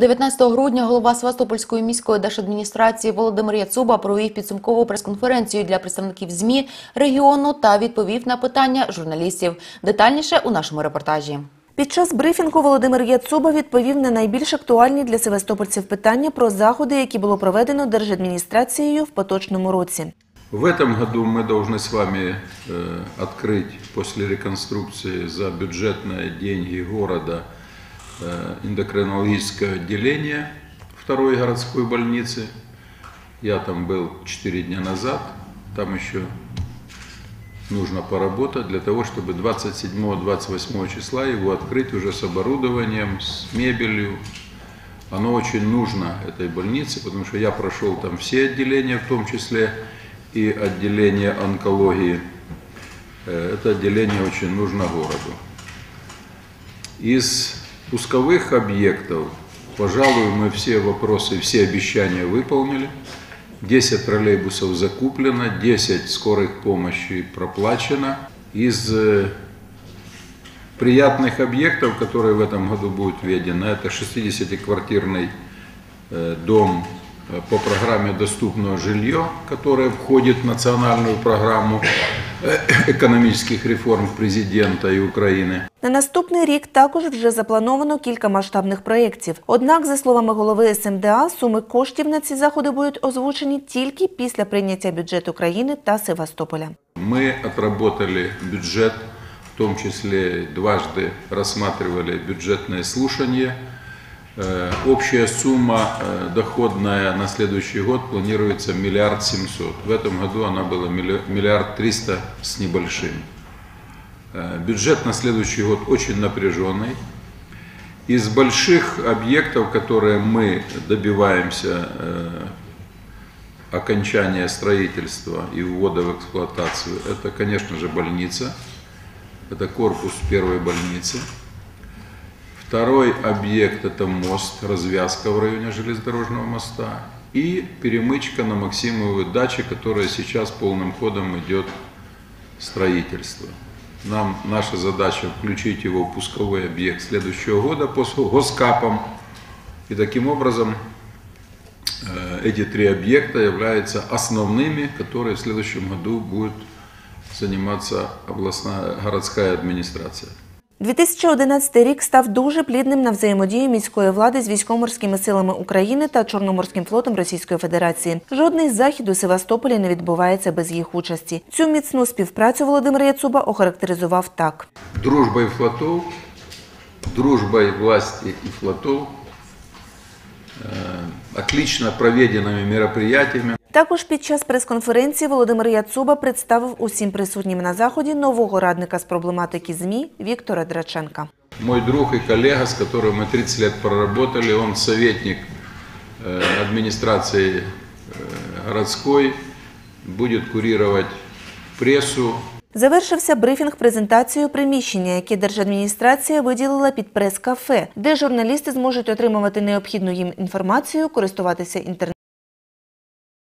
19 грудня голова Севастопольської міської держадміністрації Володимир Яцуба провів підсумкову прес-конференцію для представників ЗМІ регіону та відповів на питання журналістів. Детальніше у нашому репортажі. Під час брифінгу Володимир Яцуба відповів на найбільш актуальні для севастопольців питання про заходи, які було проведено держадміністрацією в поточному році. В этом году мы должны с вами э, открыть после реконструкции за бюджетные деньги города э, эндокринологическое отделение второй городской больницы. Я там был 4 дня назад, там еще нужно поработать для того, чтобы 27-28 числа его открыть уже с оборудованием, с мебелью. Оно очень нужно этой больнице, потому что я прошел там все отделения, в том числе и отделение онкологии. Э, Это отделение очень нужно городу. Из пусковых объектов, пожалуй, мы все вопросы, все обещания выполнили. 10 троллейбусов закуплено, 10 скорых помощи проплачено. Из э, приятных объектов, которые в этом году будут введены, это 60-квартирный э, дом э, по программе «Доступное жилье», которое входит в национальную программу экономических реформ президента и Украины. На наступний рік також вже заплановано кілька масштабних проєктів. Однак, за словами голови СМДА, суми коштів на ці заходи будуть озвучені тільки після прийняття бюджету країни та Севастополя. Мы отработали бюджет, в том числе дважды рассматривали бюджетное слушание. Э, Общая сумма э, доходная на следующий год планируется миллиард семьсот. В этом году она была милли- миллиард триста с небольшим. Э, Бюджет на следующий год очень напряженный. Из больших объектов, которые мы добиваемся э, окончания строительства и ввода в эксплуатацию, это, конечно же, больница. Это корпус первой больницы. Второй объект – это мост, развязка в районе железнодорожного моста. И перемычка на Максимовой даче, которая сейчас полным ходом идет строительство. Нам наша задача включить его в пусковой объект следующего года по госкапам. И таким образом Э, эти три объекта являются основными, которые в следующем году будет заниматься областная городская администрация. 2011 рік став дуже плідним на взаємодію міської влади з військово-морськими силами України та Чорноморським флотом Російської Федерації. Жодний захід у Севастополі не відбувається без їх участі. Цю міцну співпрацю Володимир Яцуба охарактеризував так. Дружбой флотов, дружбой власти и флотов, э, отлично проведенными мероприятиями. Також під час прес-конференції Володимир Яцуба представив усім присутнім на заході нового радника з проблематики ЗМІ Віктора Драченка. Мой друг и коллега, с которым мы 30 лет проработали, он советник э, администрации э, городской, будет курировать прессу, Завершився брифінг презентацією приміщення, яке держадміністрація виділила під прес-кафе, де журналісти зможуть отримувати необхідну їм інформацію, користуватися інтернетом.